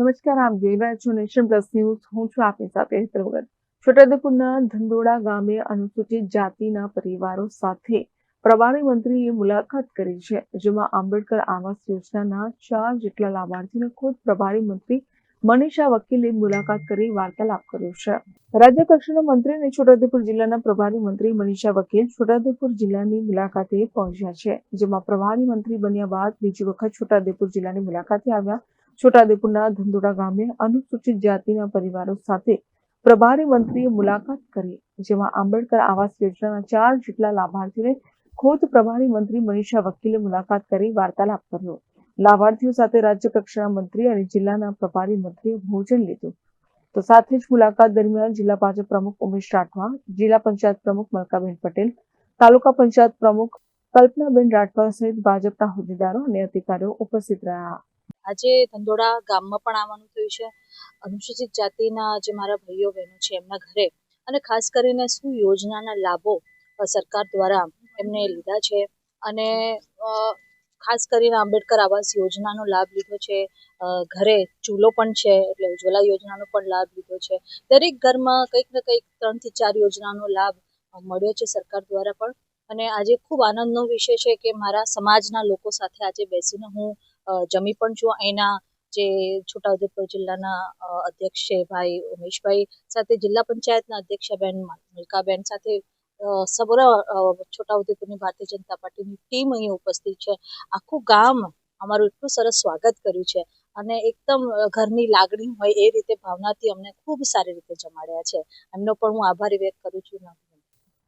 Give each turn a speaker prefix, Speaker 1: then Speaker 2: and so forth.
Speaker 1: નમસ્કાર, આપ જોઈ રહ્યા છો નેશન પ્લસ ન્યૂઝ. હું છું આપની સાથે હેતલ છોટાઉદેપુરના ધંધોડા ગામે અનુસૂચિત જાતિના પરિવારો સાથે પ્રભારી મંત્રીએ મુલાકાત કરી છે, જેમાં આંબેડકર આવાસ યોજનાના ચાર જેટલા લાભાર્થીને ખુદ પ્રભારી મંત્રી મનીષા વકીલે મુલાકાત કરી વાર્તાલાપ કર્યો છે. રાજ્ય કક્ષાના મંત્રી અને છોટાઉદેપુર જિલ્લાના પ્રભારી મંત્રી મનીષા વકીલ છોટાઉદેપુર જિલ્લાની મુલાકાતે પહોંચ્યા છે, જેમાં પ્રભારી મંત્રી બન્યા બાદ બીજી વખત છોટાઉદેપુર જિલ્લાની મુલાકાતે આવ્યા છોટાઉદેપુરના ધંધોડા ગામે અનુસૂચિત જાતિના પરિવારો સાથે પ્રભારી મંત્રીએ મુલાકાત કરી, જેમાં આંબેડકર આવાસ યોજનાના ચાર જેટલા લાભાર્થીઓને ખોદ પ્રભારી મંત્રી મનીષા વકીલે મુલાકાત કરી વાર્તાલાપ કર્યો. લાભાર્થીઓ સાથે રાજ્ય કક્ષાના મંત્રી અને જિલ્લાના પ્રભારી મંત્રીએ ભોજન લીધું. તો સાથે જ મુલાકાત દરમિયાન જિલ્લા ભાજપ પ્રમુખ ઉમેશ રાઠવા, જિલ્લા પંચાયત પ્રમુખ મલકાબેન પટેલ, તાલુકા પંચાયત પ્રમુખ કલ્પનાબેન રાઠવા સહિત ભાજપના હોદ્દેદારો અને અધિકારીઓ ઉપસ્થિત રહ્યા.
Speaker 2: આજે ધંધોડા ગામમાં પણ આવવાનું થયું છે. અનુસૂચિત જાતિના જે મારા ભાઈઓ, બહેનો છે એમના ઘરે અને ખાસ કરીને શું યોજનાના લાભો સરકાર દ્વારા એમને લીધા છે અને ખાસ કરીને આંબેડકર આવાસ યોજનાનો લાભ લીધો છે. ઘરે ચૂલો પણ છે એટલે ઉજ્જવલા યોજનાનો પણ લાભ લીધો છે. દરેક ઘરમાં કંઈક ને કંઈક ત્રણથી ચાર યોજનાનો લાભ મળ્યો છે સરકાર દ્વારા પણ. અને આજે ખૂબ આનંદનો વિષય છે કે મારા સમાજના લોકો સાથે આજે બેસીને હું જમી પણ છું. અહીંના જે છોટાઉદેપુર જિલ્લાના અધ્યક્ષ છે ભાઈ ઉમેશભાઈ, સાથે જિલ્લા પંચાયતના અધ્યક્ષાબેન મલકાબેન સાથે સબરા છોટાઉદેપુરની ભારતીય જનતા પાર્ટીની ટીમ અહીં ઉપસ્થિત છે. આખું ગામ અમારું એટલું સરસ સ્વાગત કર્યું છે અને એકદમ ઘરની લાગણી હોય એ રીતે ભાવનાથી અમને ખૂબ સારી રીતે જમાડ્યા છે. એમનો પણ હું આભારી વ્યક્ત કરું છું.